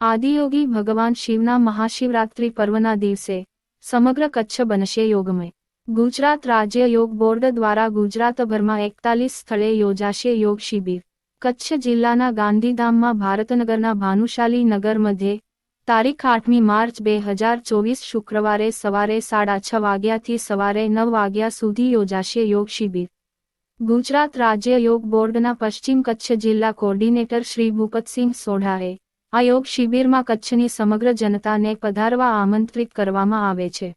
આદિયોગી ભગવાન શિવના મહાશિવરાત્રિ પર્વના દિવસે સમગ્ર કચ્છ બનશે યોગમય ગુજરાત રાજ્ય યોગ બોર્ડ દ્વારા ગુજરાતભરમાં એકતાલીસ સ્થળે યોજાશે યોગ શિબિર કચ્છ જિલ્લાના ગાંધીધામમાં ભારતનગરના ભાનુશાલી નગર મધ્યે તારીખ આઠમી માર્ચ બે હજાર ચોવીસ શુક્રવારે સવારે સાડા છ વાગ્યાથી સવારે નવ વાગ્યા સુધી યોજાશે યોગ શિબિર. ગુજરાત રાજ્ય યોગ બોર્ડના પશ્ચિમ કચ્છ જિલ્લા કોર્ડિનેટર શ્રી ભૂપતસિંહ સોઢાએ આ યોગ શિબિરમાં કચ્છની સમગ્ર જનતાને પધારવા આમંત્રિત કરવામાં આવે છે.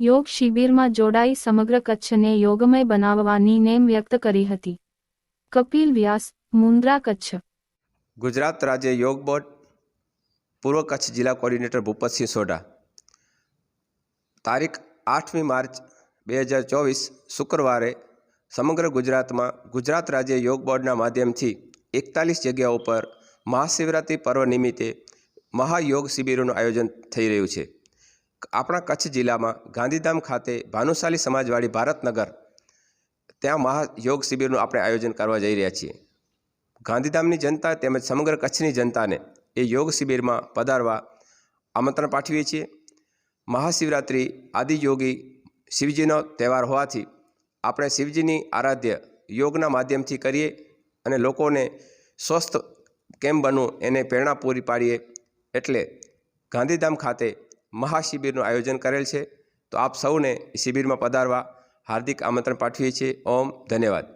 યોગ શિબિરમાં જોડાઈ સમગ્ર કચ્છને યોગમય બનાવવાની નેમ વ્યક્ત કરી હતી. કપિલ વ્યાસ, મુન્દ્રા કચ્છ. ગુજરાત રાજ્ય યોગ બોર્ડ પૂર્વ કચ્છ જિલ્લા કોર્ડિનેટર ભૂપતસિંહ સોઢા. તારીખ આઠમી માર્ચ બે હજાર ચોવીસ શુક્રવારે સમગ્ર ગુજરાતમાં ગુજરાત રાજ્ય યોગ બોર્ડના માધ્યમથી એકતાલીસ જગ્યાઓ પર મહાશિવરાત્રિ પર્વ નિમિત્તે મહાયોગ શિબિરોનું આયોજન થઈ રહ્યું છે. આપણા કચ્છ જિલ્લામાં ગાંધીધામ ખાતે ભાનુશાલી સમાજવાડી ભારતનગર ત્યાં મહાયોગ શિબિરનું આપણે આયોજન કરવા જઈ રહ્યા છીએ. ગાંધીધામની જનતા તેમજ સમગ્ર કચ્છની જનતાને એ યોગ શિબિરમાં પધારવા આમંત્રણ પાઠવીએ છીએ. મહાશિવરાત્રિ આદિયોગી શિવજીનો તહેવાર હોવાથી આપણે શિવજીની આરાધ્ય યોગના માધ્યમથી કરીએ અને લોકોને સ્વસ્થ કેમ બનવું એને પ્રેરણા પૂરી પાડીએ એટલે ગાંધીધામ ખાતે મહાશિબિરનું આયોજન કરેલ છે. તો આપ સૌને શિબિરમાં પધારવા હાર્દિક આમંત્રણ પાઠવીએ છીએ. ઓમ ધન્યવાદ.